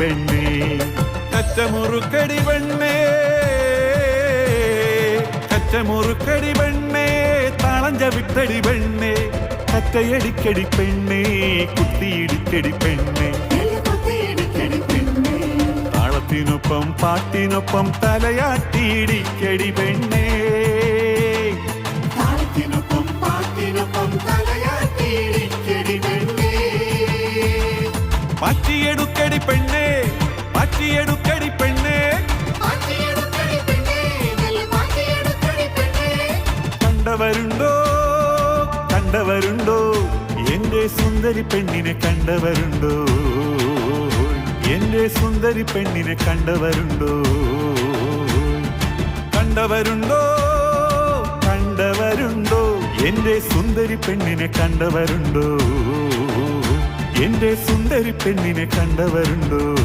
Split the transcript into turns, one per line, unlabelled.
പെണ്ണേ. കച്ചമുറുക്കടി പെണ്ണേ. കച്ചമുറുക്കടി പെണ്ണേ. താളഞ്ച വിട്ടടി പെണ്ണേ. കറ്റയടിക്കടി പെണ്ണേ. കുത്തിയിടിക്കടി പെണ്ണേ. താളത്തിനൊപ്പം പാട്ടിനൊപ്പം തലയാട്ടിയിടിക്കടി പെണ്ണേ. மாற்றி எடுக்கடி பெண்ணே மாற்றி எடுக்கடி பெண்ணே கண்டவருண்டோ கண்டவருண்டோ എന്റെ സുന്ദരി പെണ്ണിനെ കണ്ടവരുണ്ടോ എന്റെ സുന്ദരി പെണ്ണിനെ കണ്ടവരുണ്ടോ കണ്ടവരുണ്ടോ കണ്ടവരുണ്ടോ എന്റെ സുന്ദരി പെണ്ണിനെ കണ്ടവരുണ്ടോ എന്റെ സുന്ദരി പെണ്ണിനെ കണ്ടവരുണ്ടോ?